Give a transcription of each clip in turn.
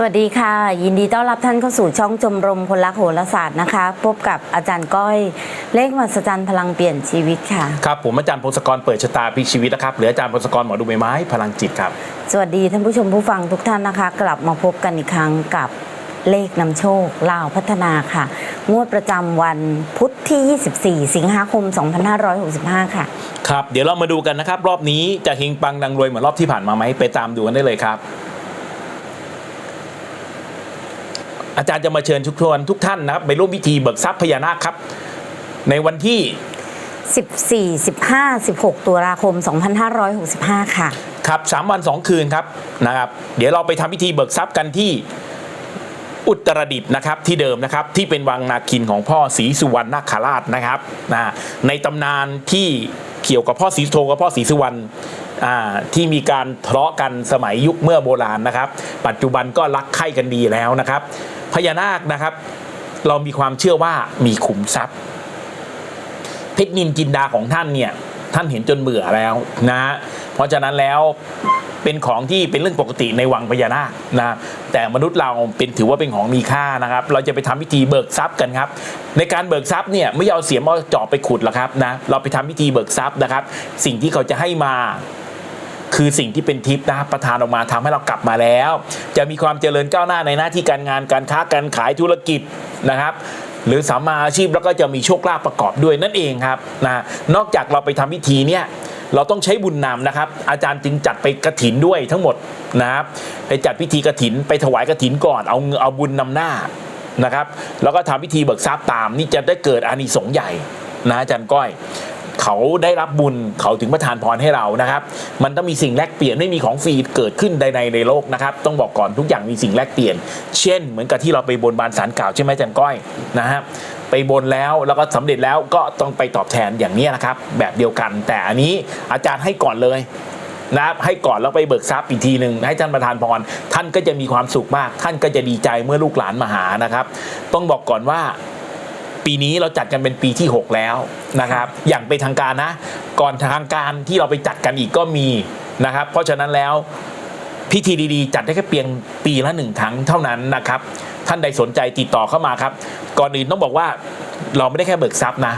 สวัสดีค่ะ ยินดีต้อนรับท่านเข้าสู่ช่องชมรมคนรักโหราศาสตร์นะคะ พบกับอาจารย์ก้อย เลขมหัศจรรย์พลังเปลี่ยนชีวิตค่ะ ครับผมอาจารย์พงศกรเปิดชะตาพลิกชีวิตนะครับหรืออาจารย์พงศกรหมอดูใบไม้พลังจิตครับ สวัสดีท่านผู้ชมผู้ฟังทุกท่านนะคะ กลับมาพบกันอีกครั้งกับเลขนำโชคลาวพัฒนาค่ะ งวดประจำวันพุธที่ 24 สิงหาคม 2565 ค่ะ ครับ เดี๋ยวเรามาดูกันนะครับ รอบนี้จะเฮงปังดังรวยเหมือนรอบที่ผ่านมาไหมไปตามดูกันได้เลยครับ อาจารย์จะมาเชิญทุกทวนทุกท่านนะครับไปร่วมพิธีเบิกทรัพย์พญานาคครับ ในวันที่ 14 15 16 ตุลาคม 2565 ค่ะ ครับสามวันสองคืนครับนะครับ เดี๋ยวเราไปทำพิธีเบิกทรัพย์กันที่อุตรดิตถ์นะครับที่เดิมนะครับที่เป็นวังนาคินของพ่อศรีสุวรรณนาคราชนะครับนะในตำนานที่เกี่ยวกับพ่อศรีสุโธกับพ่อศรีสุวรรณอ่าที่มีการทะเลาะกันสมัยยุคเมื่อโบราณนะครับ ปัจจุบันก็รักใคร่กันดีแล้วนะครับ พญานาคนะครับ เรามีความเชื่อว่ามีขุมทรัพย์เพชรนินจินดาของท่านเนี่ยท่านเห็นจนเบื่อแล้วนะเพราะฉะนั้นแล้วเป็นของที่เป็นเรื่องปกติในวังพญานาคนะแต่มนุษย์เราเป็นถือว่าเป็นของมีค่านะครับ เราจะไปทำพิธีเบิกทรัพย์กันครับ ในการเบิกทรัพย์เนี่ยไม่เอาเสียมเอาจอบไปขุดหรอกครับนะเราไปทำพิธีเบิกทรัพย์นะครับ สิ่งที่เขาจะให้มา คือสิ่งที่เป็นทิพย์นะครับประทานออกมาทำให้เรากลับมาแล้ว จะมีความเจริญก้าวหน้าในหน้าที่การงานการค้าการขายธุรกิจนะครับหรือสามาอาชีพแล้วก็จะมีโชคลาภประกอบด้วยนั่นเองครับนะนอกจากเราไปทำพิธีเนี่ยเราต้องใช้บุญนำนะครับ อาจารย์จึงจัดไปกระถินด้วยทั้งหมดนะครับไปจัดพิธีกระถินไปถวายกระถินก่อนเอาเงินเอาบุญนำหน้านะครับ แล้วก็ทำพิธีเบิกทรัพย์ตามนี่จะได้เกิดอานิสงส์ใหญ่นะอาจารย์ก้อย เขาได้รับบุญเขาถึงประทานพรให้เรานะครับ มันต้องมีสิ่งแลกเปลี่ยนไม่มีของฟรีเกิดขึ้นใดๆในโลกนะครับ ต้องบอกก่อนทุกอย่างมีสิ่งแลกเปลี่ยน เช่น เหมือนกับที่เราไปบนบานสารกล่าวใช่ไหมอาจันก้อยนะฮะไปบนแล้วแล้วก็สำเร็จแล้วก็ต้องไปตอบแทนอย่างนี้นะครับ แบบเดียวกัน แต่อันนี้อาจารย์ให้ก่อนเลยนะครับให้ก่อนแล้วไปเบิกทรัพย์อีกทีหนึ่งให้ท่านประธานพรท่านก็จะมีความสุขมาก ท่านก็จะดีใจเมื่อลูกหลานมาหานะครับ ต้องบอกก่อนว่า ปีนี้เราจัดกันเป็นปีที่ 6 แล้วนะครับ อย่างเป็นทางการนะ ก่อนทางการที่เราไปจัดกันอีกก็มีนะครับ เพราะฉะนั้นแล้วพิธีดีๆ จัดได้แค่เพียงปีละหนึ่งครั้งเท่านั้นนะครับ ท่านใดสนใจติดต่อเข้ามาครับ ก่อนอื่นต้องบอกว่าเราไม่ได้แค่เบิกทรัพย์นะ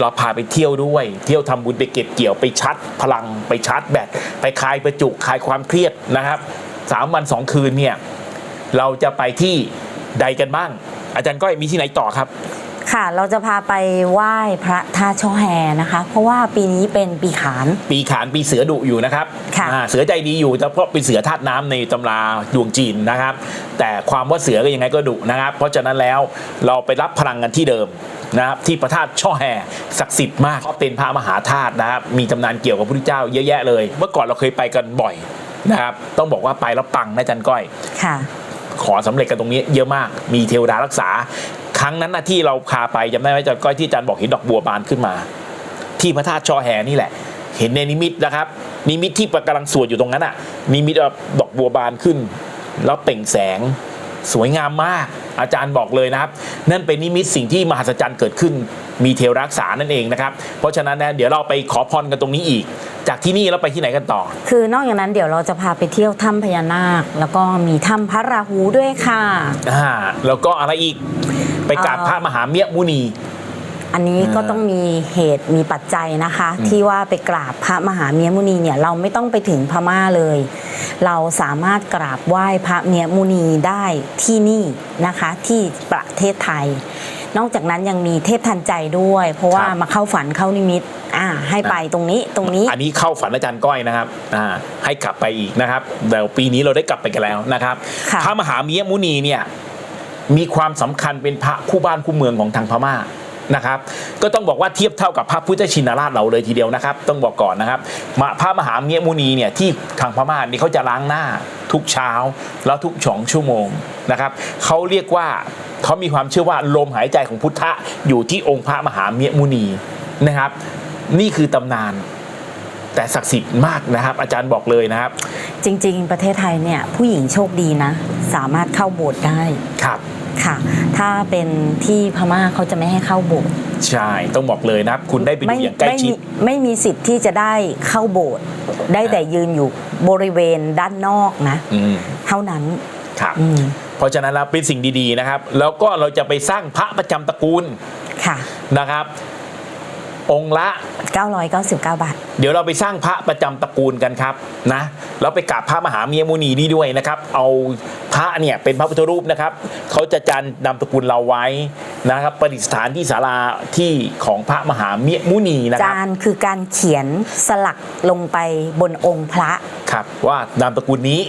เราพาไปเที่ยวด้วย เที่ยวทำบุญไปเก็บเกี่ยวไปชัดพลังไปชาร์จแบตไปคลายประจุคลายความเครียดนะครับสามวันสองคืนเนี่ยเราจะไปที่ใดกันบ้าง อาจารย์ก้อยมีที่ไหนต่อครับ ค่ะ เราจะพาไปไหว้พระธาตุช่อแฮนะคะ เพราะว่าปีนี้เป็นปีขาน ปีขานปีเสือดุอยู่นะครับค่ะอ่าเสือใจดีอยู่แต่เพราะเป็นเสือธาตุน้ำในตำราดวงจีนนะครับ แต่ความว่าเสือก็ยังไงก็ดุนะครับ เพราะฉะนั้นแล้วเราไปรับพลังกันที่เดิมนะครับที่พระธาตุช่อแห่ศักดิ์สิทธิ์มากเพราะเป็นพระมหาธาตุนะครับมีตำนานเกี่ยวกับพระพุทธเจ้าเยอะแยะเลย เมื่อก่อนเราเคยไปกันบ่อยนะครับต้องบอกว่าไปแล้วปังนะอาจันก้อย ค่ะ ขอสำเร็จกันตรงนี้เยอะมาก มีเทวดารักษา ครั้งนั้นนะที่เราพาไปจำได้ไหมอาจารย์ก้อยที่อาจารย์บอกเห็นดอกบัวบานขึ้นมา ที่พระธาตุชอแฮนี่แหละ เห็นในนิมิตนะครับ นิมิตที่กำลังสวดอยู่ตรงนั้นอะนิมิตว่าดอกบัวบานขึ้น แล้วเปล่งแสงสวยงามมาก อาจารย์บอกเลยนะครับ นั่นเป็นนิมิตสิ่งที่มหัศจรรย์เกิดขึ้น มีเทวรักษานั่นเองนะครับ เพราะฉะนั้นนะเดี๋ยวเราไปขอพรกันตรงนี้อีก จากที่นี่แล้วไปที่ไหนกันต่อ คือนอกจากนั้นเดี๋ยวเราจะพาไปเที่ยวถ้ำพญานาค แล้วก็มีถ้ำพระราหูด้วยค่ะอ่าแล้วก็อะไรอีก ไปกราบพระมหาเมียมุนี อันนี้ก็อ่าต้องมีเหตุมีปัจจัยนะคะอืมที่ว่าไปกราบพระมหาเมียมุนีเนี่ยเราไม่ต้องไปถึงพม่าเลย เราสามารถกราบไหว้พระเมียมุนีได้ที่นี่นะคะที่ประเทศไทย นอกจากนั้นยังมีเทพทันใจด้วย เพราะว่าครับมาเข้าฝันเข้านิมิตอ่าให้ไปตรงนี้ตรงนี้อันนี้เข้าฝันอาจารย์ก้อยนะครับอ่าให้กลับไปอีกนะครับเดี๋ยวปีนี้เราได้กลับไปกันแล้วนะครับค่ะพระมหาเมียมุนีเนี่ย มีความสำคัญเป็นพระคู่บ้านคู่เมืองของทางพม่านะครับก็ต้องบอกว่าเทียบเท่ากับพระพุทธชินราชเราเลยทีเดียวนะครับ ต้องบอกก่อนนะครับมาพระมหาเมียมุนีเนี่ยที่ทางพม่านี่เขาจะล้างหน้าทุกเช้าแล้วทุกสองชั่วโมงนะครับเขาเรียกว่าเขามีความเชื่อว่าลมหายใจของพุทธะอยู่ที่องค์พระมหาเมียมุนีนะครับ นี่คือตำนานแต่ศักดิ์สิทธิ์มากนะครับ อาจารย์บอกเลยนะครับ จริง ๆ ประเทศไทยเนี่ยผู้หญิงโชคดีนะ สามารถเข้าโบสถ์ได้ครับ ค่ะ ถ้าเป็นที่พม่าเขาจะไม่ให้เข้าโบสถ์ใช่ ต้องบอกเลยนะครับ คุณได้ไปดูอย่างใกล้ไม่ชิมีดไม่มีสิทธิ์ที่จะได้เข้าโบสถ์ได้แต่ยืนอยู่บริเวณด้านนอกนะ อืมเท่านั้นครับ อืมเพราะฉะนั้นแล้วเป็นสิ่งดีๆนะครับ แล้วก็เราจะไปสร้างพระประจำตระกูลค่ะ นะครับ องค์ละ 999 บาท เดี๋ยวเราไปสร้างพระประจำตระกูลกันครับนะแล้วไปกราบพระมหาเมียมุนีนี่ด้วยนะครับ เอาพระเนี่ยเป็นพระพุทธรูปนะครับเขาจะจันนำตระกูลเราไว้นะครับประดิษฐานที่ศาลาที่ของพระมหาเมียมุนีนะครับจานคือการเขียนสลักลงไปบนองค์พระครับว่านามตระกูลนี้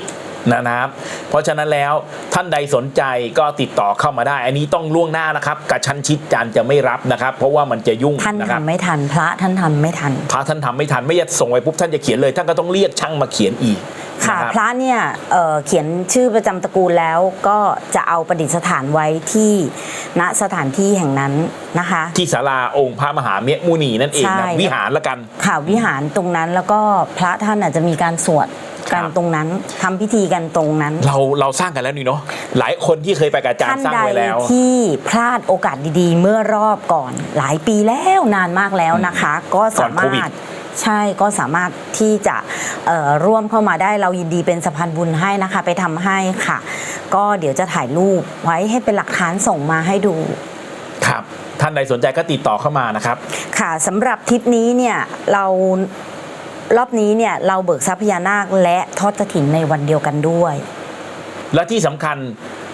นะครับ เพราะฉะนั้นแล้วท่านใดสนใจก็ติดต่อเข้ามาได้ อันนี้ต้องล่วงหน้านะครับกระชั้นชิดจานจะไม่รับนะครับ เพราะว่ามันจะยุ่งท่านนะครับทำไม่ทันพระท่านทำไม่ทัน พระท่านทำไม่ทันไม่ยส่งไปปุ๊บท่านจะเขียนเลย ท่านก็ต้องเรียกช่างมาเขียนอีกค่ะนรับพระเนี่ยเอ่อเขียนชื่อประจำตระกูลแล้วก็จะเอาประดิษฐานไว้ที่ณสถานที่แห่งนั้นนะคะ ที่ศาลาองค์พระมหาเมียมุนีนั่นเองใช่นะวิหารละกันข่าววิหารตรงนั้นแล้วก็พระท่านอาจจะมีการสวด กันครับตรงนั้นทำพิธีกันตรงนั้น เราเราสร้างกันแล้วนี่เนาะหลายคนที่เคยไปกับอาจารท่าย์นสร้างใดไว้แล้วที่พลาดโอกาสดีๆ เมื่อรอบก่อน หลายปีแล้วนานมากแล้วนะคะ ก็สาก่อนโควิมารดถใช่ก็สามารถที่จะเอ่อร่วมเข้ามาได้เรายินดีเป็นสะพานบุญให้นะคะ ไปทำให้ค่ะ ก็เดี๋ยวจะถ่ายรูปไว้ให้เป็นหลักฐานส่งมาให้ดูครับท่านใดสนใจก็ติดต่อเข้ามานะครับ ค่ะสำหรับทริปนี้เนี่ยเรา รอบนี้เนี่ยเราเบิกทรัพย์พญานาคและทอดกระถินในวันเดียวกันด้วย และที่สำคัญ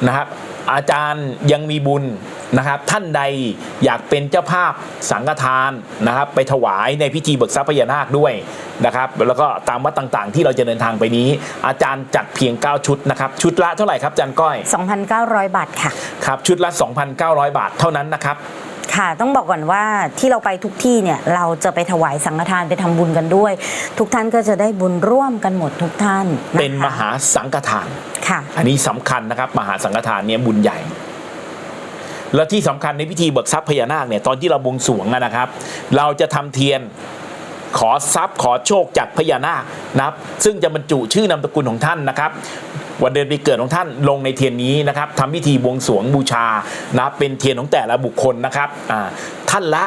นะครับ อาจารย์ยังมีบุญนะครับ ท่านใดอยากเป็นเจ้าภาพสังฆทานนะครับ ไปถวายในพิธีเบิกทรัพย์พญานาคด้วยนะครับ แล้วก็ตามวัดต่างๆ ที่เราจะเดินทางไปนี้ อาจารย์จัดเพียง 9 ชุดนะครับ ชุดละเท่าไหร่ครับอาจารย์ก้อย 2,900 บาทค่ะ ครับ ชุดละ 2,900 บาทเท่านั้นนะครับ ค่ะต้องบอกก่อนว่าที่เราไปทุกที่เนี่ยเราจะไปถวายสังฆทานไปทำบุญกันด้วย ทุกท่านก็จะได้บุญร่วมกันหมดทุกท่านนะคะเป็นมหาสังฆทานค่ะ อันนี้สำคัญนะครับ มหาสังฆทานเนี่ยบุญใหญ่ และที่สำคัญในพิธีเบิกทรัพย์พญานาคเนี่ยตอนที่เราบวงสรวงอะนะครับ เราจะทำเทียนขอทรัพย์ขอโชคจากพญานาคนะครับ ซึ่งจะบรรจุชื่อนามสกุลของท่านนะครับ วันเดือนปีเกิดของท่านลงในเทียนนี้นะครับทำพิธีบวงสรวงบูชานะครับเป็นเทียนของแต่ละบุคคลนะครับอ่าท่านละ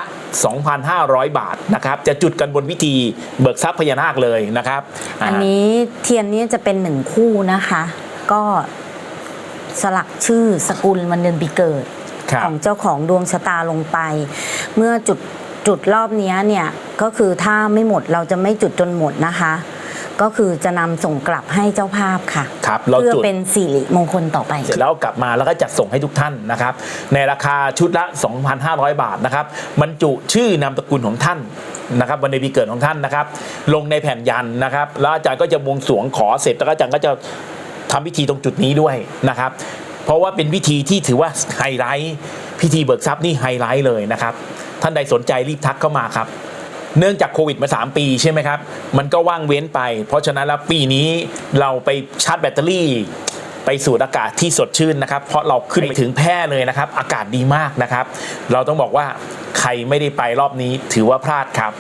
2,500 บาทนะครับ จะจุดกันบนพิธีเบิกทรัพย์พญานาคเลยนะครับาอันนี้เทียนนี้จะเป็นหนึ่งคู่นะคะ ก็สลักชื่อสกุลวันเดือนปีเกิดครับของเจ้าของดวงชะตาลงไป เมื่อจุดจุดรอบเนี้ยเนี่ยก็คือถ้าไม่หมดเราจะไม่จุดจนหมดนะคะ ก็คือจะนำส่งกลับให้เจ้าภาพค่ะ ครับเราเพื่อจุด เป็นสิริมงคลต่อไป เสร็จแล้วกลับมาแล้วก็จัดส่งให้ทุกท่านนะครับ ในราคาชุดละ 2,500 บาทนะครับบรรจุชื่อนามสกุลของท่านนะครับวันในปีเกิดของท่านนะครับ ลงในแผ่นยันนะครับ แล้วอาจารย์ก็จะบวงสรวงขอเสร็จแล้วก็อาจารย์ก็จะทำพิธีตรงจุดนี้ด้วยนะครับ เพราะว่าเป็นพิธีที่ถือว่าไฮไลท์พิธีเบิกทรัพย์นี่ไฮไลท์เลยนะครับ ท่านใดสนใจรีบทักเข้ามาครับ เนื่องจากโควิดมา 3 ปีใช่ไหมครับ มันก็ว่างเว้นไป เพราะฉะนั้นแล้วปีนี้เราไปชาร์จแบตเตอรี่ ไปสูดอากาศที่สดชื่นนะครับ เพราะเราขึ้นไปถึงแพร่เลยนะครับ อากาศดีมากนะครับ เราต้องบอกว่าใครไม่ได้ไปรอบนี้ถือว่าพลาดครับ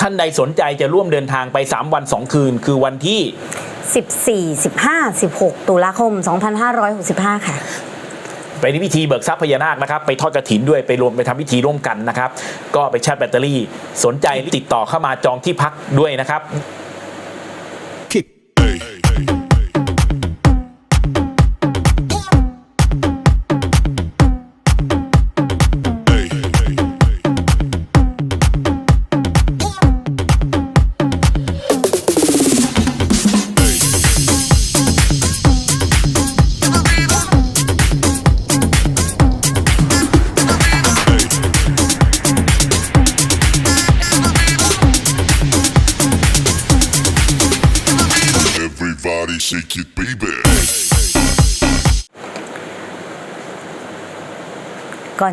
ท่านใดสนใจจะร่วมเดินทางไป 3 วัน 2 คืน คือวันที่ 14 15 16 ตุลาคม 2565 ค่ะ ไปในพิธีเบิกทรัพย์พญานาคนะครับ ไปทอดกระถินด้วยไปรวมไปทำพิธีร่วมกันนะครับ ก็ไปชาร์จแบตเตอรี่ สนใจติดต่อเข้ามาจองที่พักด้วยนะครับ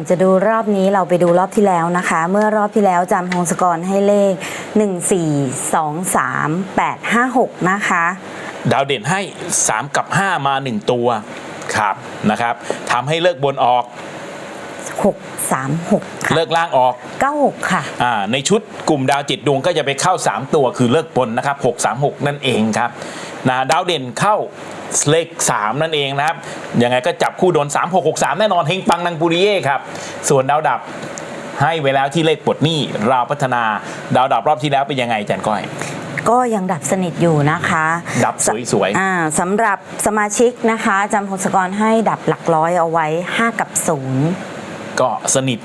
จะดูรอบนี้เราไปดูรอบที่แล้วนะคะ เมื่อรอบที่แล้วจำพงศกรให้เลข 1 4 2 3 8 5 6 นะคะ ดาวเด่นให้ 3 กับ 5 มา 1 ตัวครับนะครับทำให้เลิกบนออก 6 3 6ค่ะเลิกล่างออก96 ค่ะ อ่าในชุดกลุ่มดาวจิตดวงก็จะไปเข้า 3 ตัวคือเลิกบนนะครับ 6 3 6 นั่นเองครับนะดาวเด่นเข้าเลข 3 นั่นเองนะครับยังไงก็จับคู่โดน 3 6 6 3 แน่นอนเฮงปังนังปุริเย่ครับ ส่วนดาวดับให้ไว้แล้วที่เลขปลดหนี้ราวพัฒนาดาวดับรอบที่แล้วเป็นยังไงอาจารย์ก้อย ก็ยังดับสนิทอยู่นะคะดับสวยๆอ่าสำหรับสมาชิกนะคะอาจำพงศกรให้ดับหลักร้อยเอาไว้ 5 กับ 0 ก็สนิท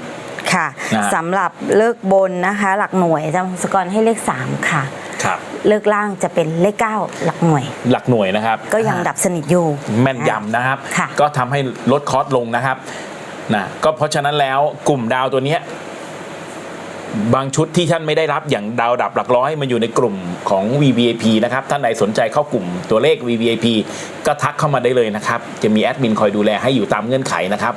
ค่ะนะสำหรับเลิกบนนะคะ หลักหน่วยอาจำพงศกรให้เลข 3 ค่ะ ครับ เลิกล่างจะเป็นเลข 9 หลักหน่วย หลักหน่วยนะครับ ก็ยังดับสนิทอยู่แม่นยำนะครับ ค่ะก็ทำให้ลดคอสลงนะครับนะก็เพราะฉะนั้นแล้วกลุ่มดาวตัวเนี้ยบางชุดที่ท่านไม่ได้รับอย่างดาวดับหลักร้อยมันอยู่ในกลุ่มของ VVIP นะครับ ท่านใดสนใจเข้ากลุ่มตัวเลข VVIP ก็ทักเข้ามาได้เลยนะครับ จะมีแอดมินคอยดูแลให้อยู่ตามเงื่อนไขนะครับ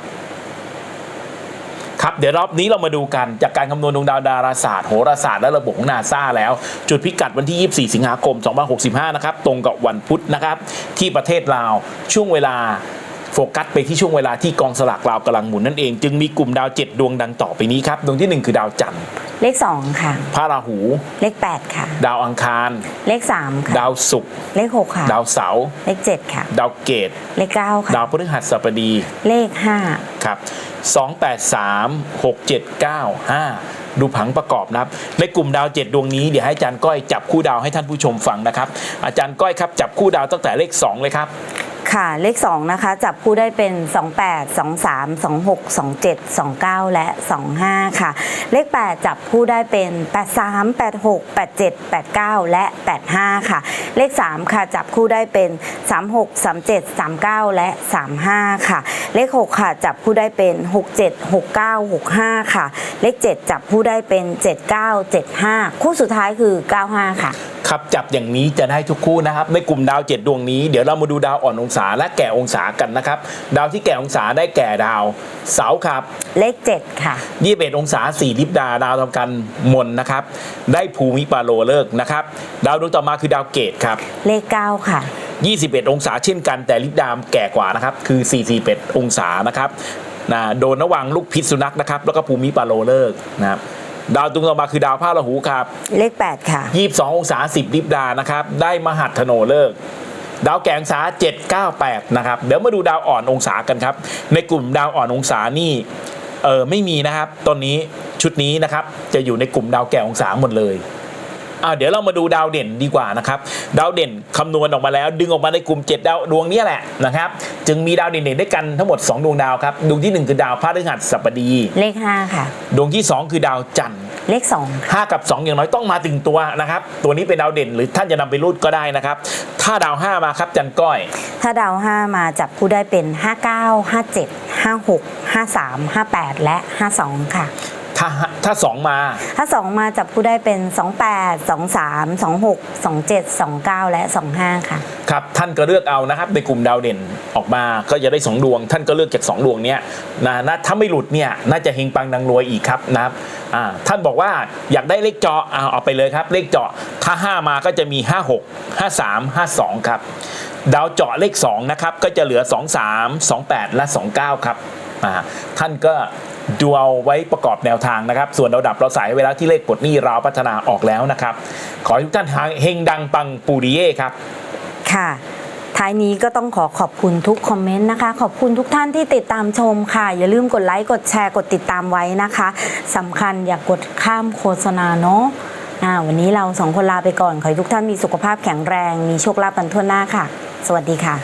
ครับ เดี๋ยวรอบนี้เรามาดูกันจากการคำนวณดวงดาวดาราศาสตร์โหราศาสตร์และระบบของนาซาแล้ว จุดพิกัดวันที่ 24 สิงหาคม2565 นะครับ ตรงกับวันพุธนะครับ ที่ประเทศลาวช่วงเวลาโฟกัสไปที่ช่วงเวลาที่กองสลากลาวกำลังหมุนนั่นเอง จึงมีกลุ่มดาว 7 ดวงดังต่อไปนี้ครับ ดวงทีหนึ่1 คือดาวจันทร์ เลข 2 ค่ะ พระราหู เลข 8 ค่ะ ดาวอังคาร เลข 3 ค่ะ ดาวศุกร์เลข 6 ค่ะ ดาวเสาร์เลข 7 ค่ะ ดาวเกต เลข 9 ค่ะ ดาวพฤหัสบดี เลขครับ 283 6795 ดูผังประกอบนะครับ ในกลุ่มดาว 7 ดวงนี้เดี๋ยวให้อาจารย์ก้อยจับคู่ดาวให้ท่านผู้ชมฟังนะครับ อาจารย์ก้อยครับจับคู่ดาวตั้งแต่เลข 2 เลยครับ ค่ะเลข 2 นะคะ จับคู่ได้เป็น 28 23 26 27 29 และ 25 ค่ะ เลข 8 จับคู่ได้เป็น 83 86 87 89 และ 85 ค่ะ เลข 3 ค่ะ จับคู่ได้เป็น 36 37 39 และ 35 ค่ะ เลข 6 ค่ะ จับคู่ได้เป็น 67 69 65 ค่ะ เลข 7 จับคู่ได้เป็น 79 75 คู่สุดท้ายคือ 95 ค่ะ ครับจับอย่างนี้จะได้ทุกคู่นะครับ ในกลุ่มดาว7ดวงนี้ เดี๋ยวเรามาดูดาวอ่อนองศาและแก่องศากันนะครับ ดาวที่แก่องศาได้แก่ดาว เสาร์ครับ เลข7ค่ะ21องศา4ลิบดาดาวทำการมนนะครับ ได้ภูมิปาโลเลิกษ์นะครับ ดาวดวงต่อมาคือดาวเกตครับ เลข9ค่ะ21 องศาเช่นกันแต่ลิปดามแก่กว่านะครับ คือ 41 องศานะครับนะโดนระวังลูกพิษสุนัขนะครับ แล้วก็ภูมิปาโลเลิกษ์นะครับ ดาวดวงต่อมาคือดาวพระราหูครับ เลข 8 ค่ะ 22 องศา 10ลิปดานะครับ ได้มหัตถโนเลิกษ์ดาวแก่องศา798 นะครับ เดี๋ยวมาดูดาวอ่อนองศากันครับ ในกลุ่มดาวอ่อนองศานี่เออไม่มีนะครับตอนนี้ชุดนี้นะครับจะอยู่ในกลุ่มดาวแก่องศาหมดเลย อ่าเดี๋ยวเรามาดูดาวเด่นดีกว่านะครับดาวเด่นคำนวณออกมาแล้ว ดึงออกมาในกลุ่ม 7 ดาวดวงเนี้แหละนะครับจึงมีดาวเด่นๆด้วยกันทั้งหมด 2 ดวงดาวครับดวงทีหนึ่1 คือดาวพฤหัสบดี เลข 5 ค่ะ ดวงที่ 2 คือดาวจันทร์เลข2ค่ะ5กับ 2 อย่างน้อยต้องมาถึงตัวนะครับตัวนี้เป็นดาวเด่นหรือท่านจะนำไปรูดก็ได้นะครับ ถ้าดาว 5 มาครับจันก้อย ถ้าดาว 5 มาจับคู่ได้เป็น 59 57 56 53 58 และ 52 ค่ะ ถ้าถ้า2มา ถ้า2มาจับคู่ได้เป็น 28 23 26 27 29 และ 25 ค่ะ ครับ ท่านก็เลือกเอานะครับในกลุ่มดาวเด่นออกมาก็จะได้ 2 ดวง ท่านก็เลือกจาก 2 ดวงเนี้ยนะนะถ้าไม่หลุดเนี่ยน่าจะเฮงปังดังรวยอีกครับนะครับอ่าท่านบอกว่าอยากได้เลขเจาะเอาเอาไปเลยครับ เลขเจาะถ้า 5 มาก็จะมี 56 53 52 ครับดาวเจาะเลข2นะครับก็จะเหลือ 23 28 และ 29 ครับอ่าท่านก็ ดูเอาไว้ประกอบแนวทางนะครับ ส่วนดาวดับเราใส่ไว้แล้วที่เลขปลดหนี้ราวพัฒนาออกแล้วนะครับ ขอให้ทุกท่านเฮงดังปังปูริเย่ครับ ค่ะท้ายนี้ก็ต้องขอขอบคุณทุกคอมเมนต์นะคะ ขอบคุณทุกท่านที่ติดตามชมค่ะ อย่าลืมกดไลค์ กดแชร์ กดติดตามไว้นะคะสำคัญอย่ากกดข้ามโฆษณาเนาะอ่าวันนี้เราสองคนลาไปก่อน ขอให้ทุกท่านมีสุขภาพแข็งแรง มีโชคลาภกันทั่วหน้าค่ะ สวัสดีค่ะ